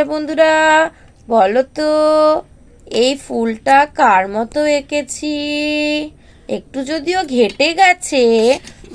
আচ্ছা বন্ধুরা, বলো তো, এই ফুলটা কার মতো এঁকেছি? একটু যদিও ঘেটে গেছে,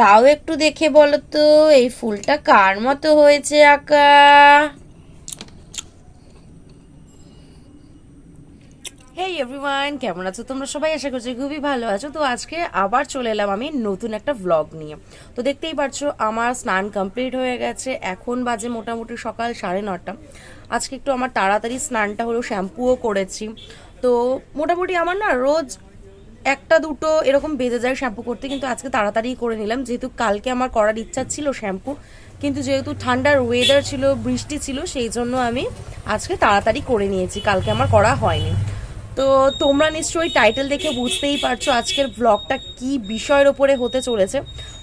তাও একটু দেখে বলো তো, এই ফুলটা কার মতো হয়েছে আঁকা? হেই এভরিওয়ান কেমন আছো তোমরা? সবাই আশা করছি খুবই ভালো আছো। তো আজকে আবার চলে এলাম আমি নতুন একটা ভ্লগ নিয়ে। তো দেখতেই পারছ, আমার স্নান কমপ্লিট হয়ে গেছে। এখন বাজে মোটামুটি সকাল সাড়ে নটা। আজকে একটু আমার তাড়াতাড়ি স্নানটা হলো, শ্যাম্পুও করেছি। তো মোটামুটি আমার না রোজ একটা, দুটো এরকম বেজে যায় শ্যাম্পু করতে, কিন্তু আজকে তাড়াতাড়ি করে নিলাম। যেহেতু কালকে আমার করার ইচ্ছা ছিল শ্যাম্পু, কিন্তু যেহেতু ঠান্ডার ওয়েদার ছিল, বৃষ্টি ছিল, সেই জন্য আমি আজকে তাড়াতাড়ি করে নিয়েছি। কালকে আমার করা হয়নি। তো তোমরা নিশ্চয়ই টাইটেল দেখে বুঝতেই পারছ আজকের ব্লগটা কি বিষয়ের ওপরে হতে চলেছে।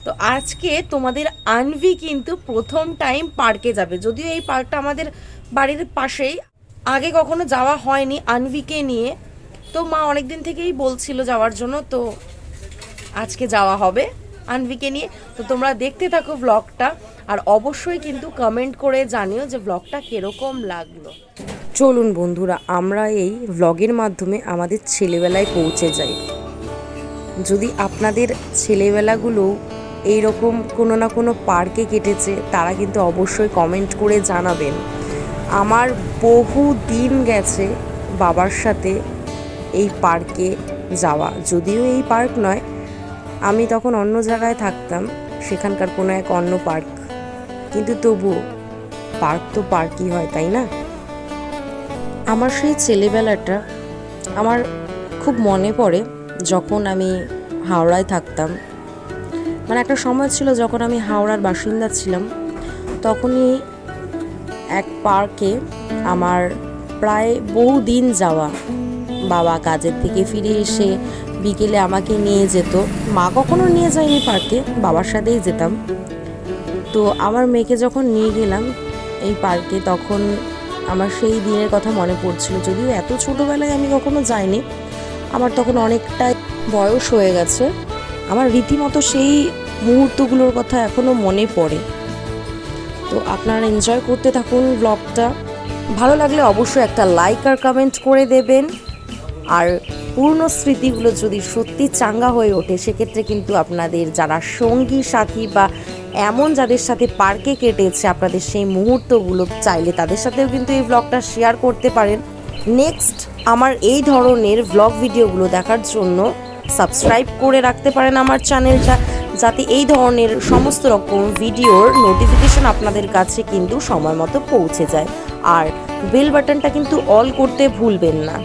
তো আজকে তোমাদের আনভি কিন্তু প্রথম টাইম পার্কে যাবে। যদিও এই পার্কটা আমাদের বাড়ির পাশেই। আগে কখনো যাওয়া হয়নি আনভিকে নিয়ে। তো মা অনেক দিন থেকেই বলছিল যাওয়ার জন্য, তো আজকে যাওয়া হবে আনভিকে নিয়ে। তো তোমরা দেখতে থাকো ব্লগটা আর অবশ্যই কিন্তু কমেন্ট করে জানিও যে ব্লগটা কীরকম লাগল। চলুন বন্ধুরা, আমরা এই ব্লগের মাধ্যমে আমাদের ছেলেবেলায় পৌঁছে যাই। যদি আপনাদের ছেলেবেলাগুলো এইরকম কোনো না কোনো পার্কে কেটেছে, তারা কিন্তু অবশ্যই কমেন্ট করে জানাবেন। আমার বহু দিন গেছে বাবার সাথে এই পার্কে যাওয়া। যদিও এই পার্ক নয়, আমি তখন অন্য জায়গায় থাকতাম, সেখানকার কোনো এক অন্য পার্ক। কিন্তু তবুও পার্ক তো পার্কই হয়, তাই না? আমার সেই ছেলেবেলাটা আমার খুব মনে পড়ে যখন আমি হাওড়ায় থাকতাম। মানে একটা সময় ছিল যখন আমি হাওড়ার বাসিন্দা ছিলাম, তখনই এক পার্কে আমার প্রায় বহু দিন যাওয়া বাবা কাজের থেকে ফিরে এসে বিকেলে আমাকে নিয়ে যেত। মা কখনো নিয়ে যায়নি পার্কে, বাবার সাথেই যেতাম। তো আমার মেয়েকে যখন নিয়ে গেলাম এই পার্কে, তখন আমার সেই দিনের কথা মনে পড়ছিল। যদিও এত ছোটোবেলায় আমি কখনো যাইনি, আমার তখন অনেকটাই বয়স হয়ে গেছে। আমার রীতিমতো সেই মুহূর্তগুলোর কথা এখনও মনে পড়ে। তো আপনারা এনজয় করতে থাকুন ব্লগটা ভালো লাগলে অবশ্যই একটা লাইক আর কমেন্ট করে দেবেন। আর পূর্ণ স্মৃতিগুলো যদি সত্যি চাঙ্গা হয়ে ওঠে, সেক্ষেত্রে কিন্তু আপনাদের যারা সঙ্গী, সাথী বা এমন যাদের সাথে পার্কে কেটেছে, আপনাদের সেই মুহূর্তগুলো চাইলে তাদের সাথেও কিন্তু এই ব্লগটা শেয়ার করতে পারেন। নেক্সট আমার এই ধরনের ব্লগ ভিডিওগুলো দেখার জন্য সাবস্ক্রাইব করে রাখতে পারেন আমার চ্যানেলটা যাতে এই ধরনের সমস্ত রকম ভিডিওর নোটিফিকেশন আপনাদের কাছে কিন্তু সময় মতো পৌঁছে যায়। আর বেল বাটনটা কিন্তু অল করতে ভুলবেন না।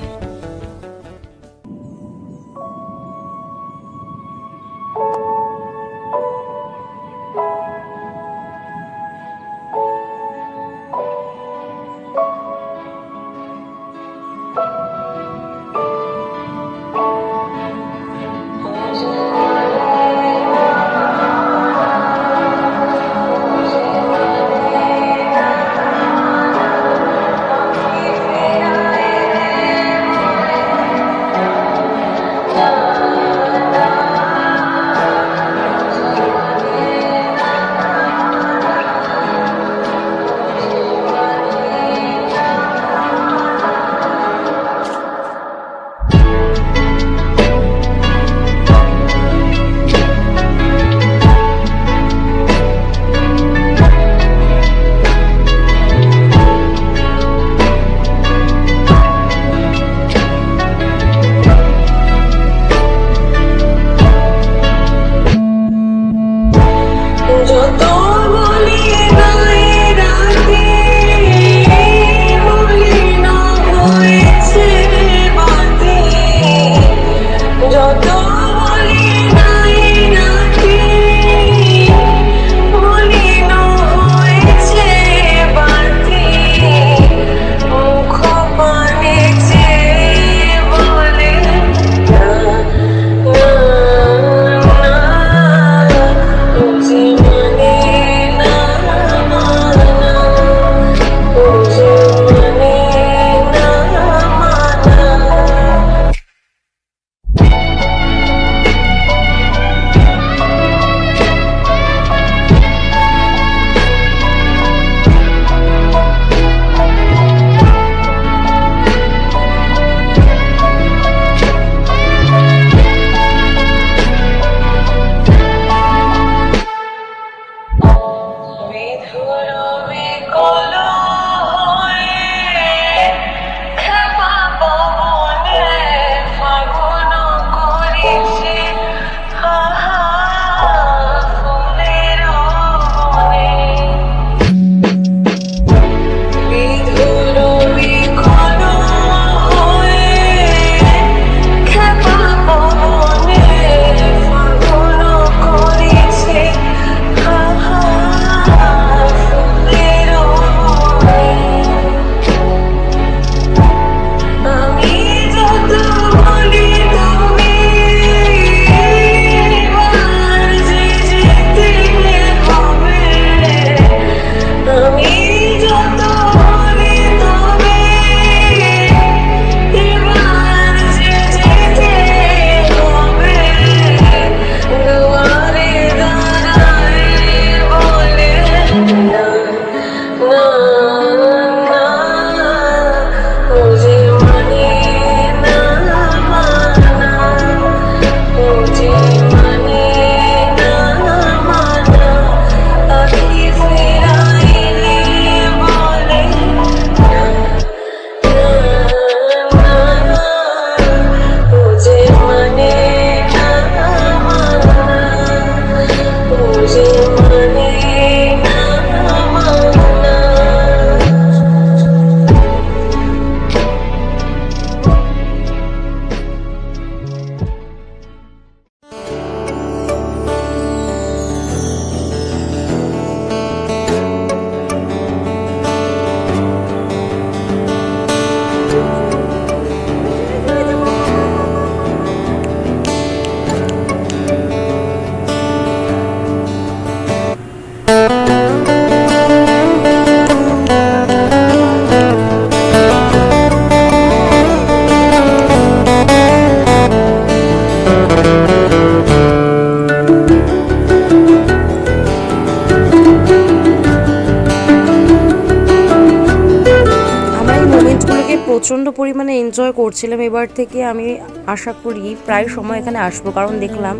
প্রচণ্ড পরিমাণে এনজয় করছিলাম। এবার থেকে আমি আশা করি প্রায় সময় এখানে আসব, কারণ দেখলাম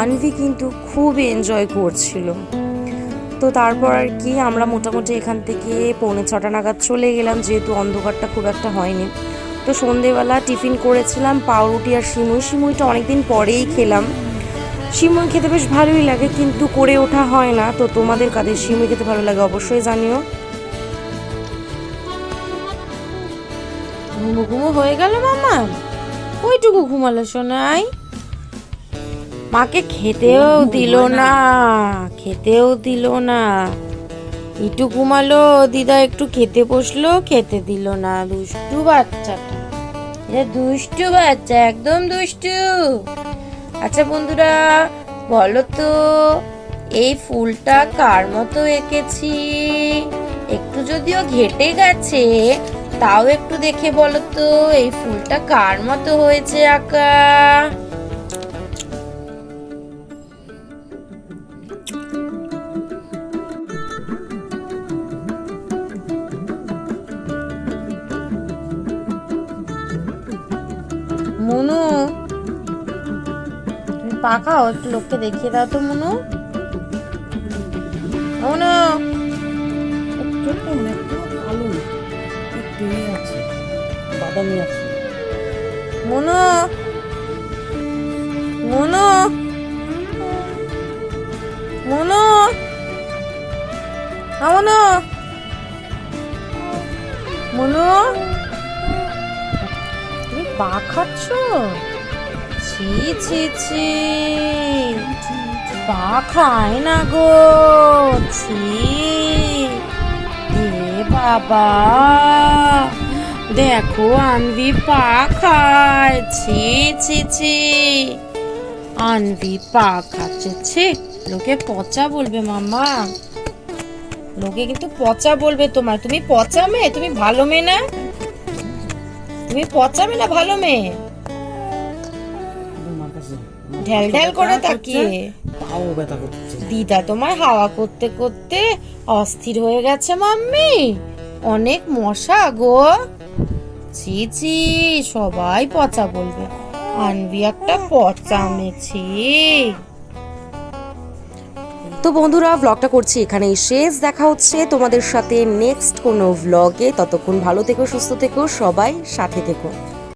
আনভি কিন্তু খুব এনজয় করছিল। তো তারপর আর কি, আমরা মোটামুটি এখান থেকে পৌনে ছটা নাগাদ চলে গেলাম, যেহেতু অন্ধকারটা খুব একটা হয়নি। তো সন্ধেবেলা টিফিন করেছিলাম, পাউরুটি আর সিমুই সিমুইটা অনেকদিন পরেই খেলাম। সিমুই খেতে বেশ ভালোই লাগে, কিন্তু করে ওঠা হয় না। তো তোমাদের কাদের সিমুই খেতে ভালো লাগে অবশ্যই জানিও। ঘুমো ঘুমো হয়ে গেল মামা। ওইটুকু ঘুমালো শোনাই মাকে খেতেও দিল না। খেতেও দিল না। একটু ঘুমালো দিদা একটু খেতে বসল খেতে দিল না। দুষ্টু বাচ্চাটা। এটা দুষ্টু বাচ্চা একদম দুষ্টু। আচ্ছা বন্ধুরা বলো তো এই ফুলটা কার মতো এঁকেছি? একটু যদিও ঘেটে গেছে তাও একটু দেখে বলো তো, এই ফুলটা কার মতো হয়েছে আঁকা? মনু, তুমি পাখাও একটু লোককে দেখিয়ে দাও তো মনু। মনু, একটু ইয়ে আছে বাদামি আছে মনু! মনু! মনু! আ, মনু! তুমি পা খাচ্ছ? ছি ছি ছি। পা খায় না গো। ছি। বাবা। দেখো, আনবি পা খায়। ছি ছি ছি। আনভি পা খাচ্ছে। ছি, লোকে পচা বলবে মামা। লোকে কিন্তু পচা বলবে তোমার তুমি পচা মেয়ে? তুমি ভালো মেয়ে না? তুমি পচা মেয়ে না ভালো মেয়ে? ঢ্যাল ঢ্যাল করে তাকিয়ে। দিদা তোমার হাওয়া করতে করতে অস্থির হয়ে গেছে মাম্মি। অনেক মশা গো। ছি ছি, সবাই পচা বলবে। আনবি একটা পচা মেছি। তো বন্ধুরা ব্লগটা করছি এখানেই শেষ দেখা হচ্ছে তোমাদের সাথে নেক্সট কোনো ব্লগে ততক্ষণ ভালো থেকো, সুস্থ থেকো, সবাই সাথে থেকো।